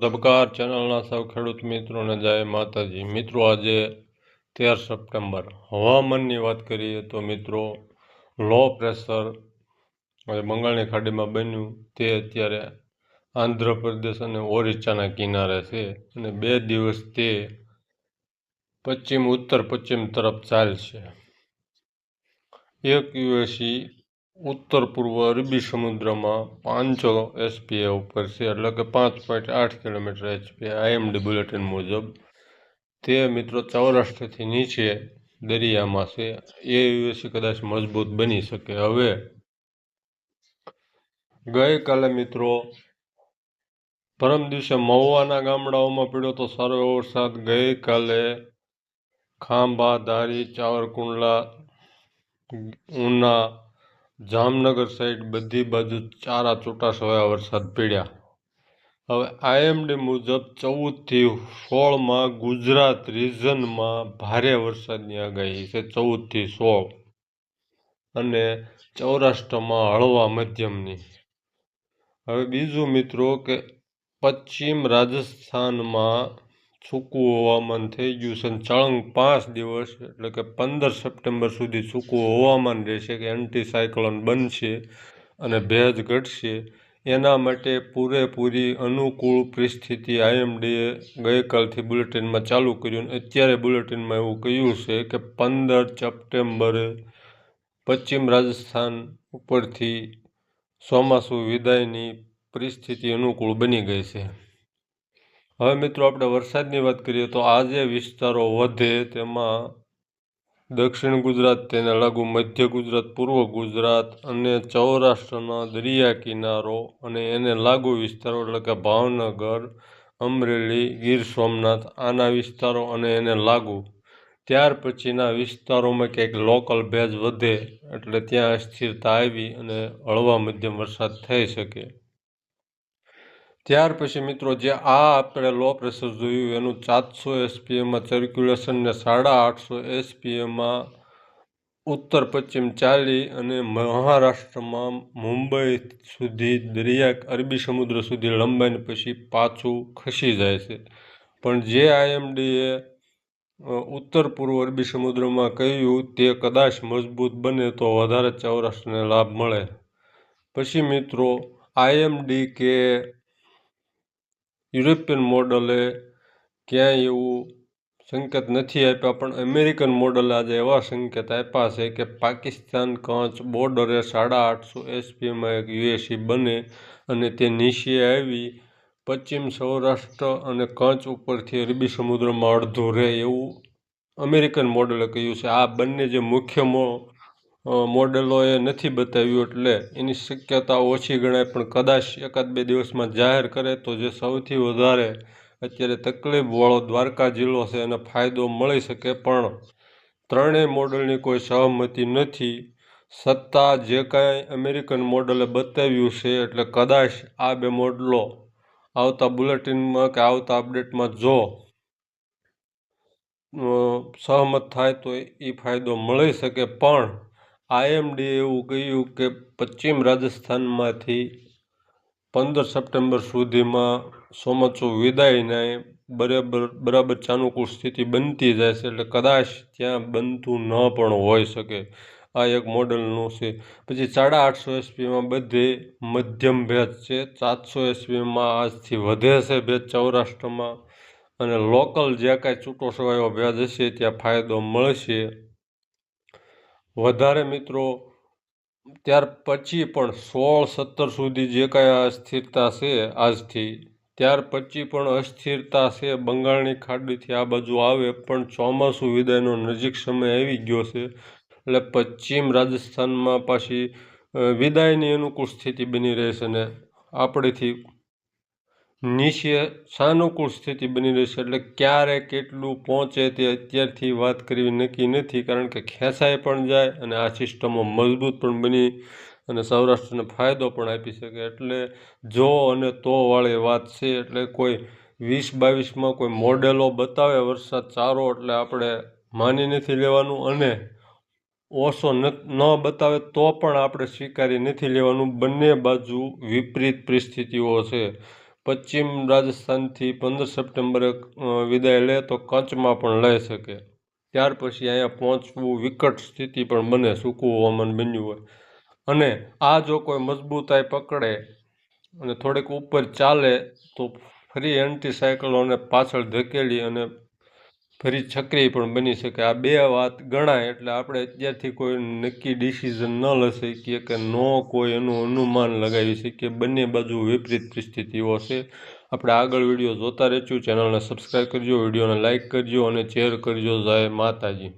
ધબકાર ચેનલના સૌ ખેડૂત મિત્રોને જય માતાજી. મિત્રો, આજે તેર સપ્ટેમ્બર. હવામાનની વાત કરીએ તો મિત્રો, લો પ્રેશર બંગાળની ખાડીમાં બન્યું. તે અત્યારે આંધ્રપ્રદેશ અને ઓરિસ્સાના કિનારે છે અને બે દિવસ તે પશ્ચિમ, ઉત્તર, પશ્ચિમ તરફ ચાલશે. એક યુએસી ઉત્તર પૂર્વ અરબી સમુદ્રમાં પાંચસો એસપીએ ઉપર છે, એટલે કે પાંચ પોઈન્ટ આઠ કિલોમીટર એચપીએ આઈએમડી બુલેટિન મુજબ. તે મિત્રો સૌરાષ્ટ્રથી નીચે દરિયામાં છે. એ યુએસી કદાચ મજબૂત બની શકે. હવે ગઈકાલે મિત્રો પરમ દિવસે મહુવાના ગામડાઓમાં પીડ્યો તો સારો એવો વરસાદ. ગઈકાલે ખાંભા, ધારી, ચાવરકુંડલા, ઉના જામનગર સાઈડ બધી બાજુ ચારા છૂટાછવાયા વરસાદ પડ્યા. હવે આઈએમડી મુજબ ચૌદથી સોળમાં ગુજરાત રિજનમાં ભારે વરસાદની આગાહી છે ચૌદથી સોળ. અને સૌરાષ્ટ્રમાં હળવા મધ્યમની. હવે બીજું મિત્રો કે પશ્ચિમ રાજસ્થાનમાં સૂકું હવામાન થઈ ગયું છે ચળંગ પાંચ દિવસ, એટલે કે પંદર સપ્ટેમ્બર સુધી સૂકું હવામાન રહેશે કે એન્ટી સાયક્લોન બનશે અને ભેજ ઘટશે. એના માટે પૂરેપૂરી અનુકૂળ પરિસ્થિતિ આઈએમડીએ ગઈકાલથી બુલેટિનમાં ચાલુ કર્યું અત્યારે બુલેટિનમાં એવું કહ્યું છે કે પંદર સપ્ટેમ્બરે પશ્ચિમ રાજસ્થાન ઉપરથી ચોમાસું વિદાયની પરિસ્થિતિ અનુકૂળ બની ગઈ છે. હવે મિત્રો આપણે વરસાદની વાત કરીએ તો આજે વિસ્તારો વધે તેમાં દક્ષિણ ગુજરાત તેને લાગુ મધ્ય ગુજરાત, પૂર્વ ગુજરાત અને સૌરાષ્ટ્રના દરિયા કિનારો અને એને લાગુ વિસ્તારો એટલે કે ભાવનગર, અમરેલી, ગીર સોમનાથ આના વિસ્તારો અને એને લાગુ. ત્યાર પછીના વિસ્તારોમાં ક્યાંક લોકલ ભેજ વધે એટલે ત્યાં અસ્થિરતા આવી અને હળવા મધ્યમ વરસાદ થઈ શકે. ત્યાર પછી મિત્રો જે આ આપણે લો પ્રેશર જોયું, એનું સાતસો એસપીએમાં સર્ક્યુલેશન ને સાડા આઠસો એસપીએમાં ઉત્તર, પશ્ચિમ ચાલી અને મહારાષ્ટ્રમાં મુંબઈ સુધી, દરિયા, અરબી સમુદ્ર સુધી લંબાઈને પછી પાછું ખસી જાય છે. પણ જે આઈએમડીએ ઉત્તર, પૂર્વ, અરબી સમુદ્રમાં કહ્યું, તે કદાચ મજબૂત બને તો વધારે સૌરાષ્ટ્રને લાભ મળે. પછી મિત્રો આઈએમડી કે યુરોપિયન મોડલે ક્યાંય એવું સંકેત નથી આપ્યા, પણ અમેરિકન મોડલે આજે એવા સંકેત આપ્યા છે કે પાકિસ્તાન કચ્છ બોર્ડરે સાડા આઠસો એસપીમાં એક યુએસી બને અને તે નીચે આવી પશ્ચિમ સૌરાષ્ટ્ર અને કચ્છ ઉપરથી અરબી સમુદ્રમાં અડધું રહે એવું અમેરિકન મોડલે કહ્યું છે. આ બંને જે મુખ્ય મોડેલોએ નથી બતાવ્યું એટલે એની શક્યતા ઓછી ગણાય, પણ કદાચ એકાદ બે દિવસમાં જાહેર કરે તો જે સૌથી વધારે અત્યારે તકલીફવાળો દ્વારકા જિલ્લો છે એને ફાયદો મળી શકે. પણ ત્રણેય મોડલની કોઈ સહમતિ નથી. સત્તા જે કાંઈ અમેરિકન મોડલે બતાવ્યું છે એટલે કદાચ આ બે મોડલો આવતા બુલેટિનમાં કે આવતા અપડેટમાં જો સહમત થાય તો એ ફાયદો મળી શકે. પણ આઈએમડીએ એવું કહ્યું કે પશ્ચિમ રાજસ્થાનમાંથી પંદર સપ્ટેમ્બર સુધીમાં ચોમાસું વિદાયને બરાબર બરાબર ચાનુકૂળ સ્થિતિ બનતી જાય છે એટલે કદાચ ત્યાં બનતું ન પણ હોઈ શકે. આ એક મોડલનું છે. પછી સાડા આઠસો એસપીમાં બધે મધ્યમ ભેજ છે. સાતસો એસપીમાં આજથી વધે છે ભેજ સૌરાષ્ટ્રમાં. અને લોકલ જે કાંઈ છૂટો છવાયો ભેજ હશે ત્યાં ફાયદો મળશે. વધારે મિત્રો, ત્યાર પછી પણ સોળ સત્તર સુધી જે કાંઈ અસ્થિરતા છે આજથી, ત્યાર પછી પણ અસ્થિરતા છે, બંગાળની ખાડીથી આ બાજુ આવે, પણ ચોમાસું વિદાયનો નજીક સમય આવી ગયો છે. એટલે પશ્ચિમ રાજસ્થાનમાં પાછી વિદાયની અનુકૂળ સ્થિતિ બની રહેશે ને આપણેથી નીચે સાનુકૂળ સ્થિતિ બની રહેશે એટલે ક્યારે કેટલું પહોંચે તે અત્યારથી વાત કરવી નક્કી નથી, કારણ કે ખેંચાઈ પણ જાય અને આ સિસ્ટમો મજબૂત પણ બની અને સૌરાષ્ટ્રને ફાયદો પણ આપી શકે. એટલે જો અને તો વાળી વાત છે, એટલે કોઈ વીસ બાવીસમાં કોઈ મોડેલો બતાવે વરસાદ સારો એટલે આપણે માની નથી લેવાનું અને ઓછો ન બતાવે તો પણ આપણે સ્વીકારી નથી લેવાનું. બંને બાજુ વિપરીત પરિસ્થિતિઓ છે. પશ્ચિમ રાજસ્થાનથી પંદર સપ્ટેમ્બરે વિદાય લે તો કચ્છમાં પણ લઈ શકે. ત્યાર પછી અહીંયા પહોંચવું વિકટ સ્થિતિ પણ બને સૂકું હવામાન બન્યું હોય. અને આ જો કોઈ મજબૂતાઈ પકડે અને થોડીક ઉપર ચાલે તો ફરી એન્ટી સાયક્લોને પાછળ ધકેલી અને ફરી છકરી પણ બની શકે. આ બે વાત ગણાય એટલે આપણે અત્યારથી કોઈ નક્કી ડિસિઝન ન લઈ શકીએ કે નો કોઈ એનું અનુમાન લગાવી શકીએ. બંને બાજુ વિપરીત પરિસ્થિતિઓ છે. આપણે આગળ વીડિયો જોતા રહેજો. ચેનલને સબસ્ક્રાઈબ કરજો, વિડીયોને લાઇક કરજો અને શેર કરજો. જય માતાજી.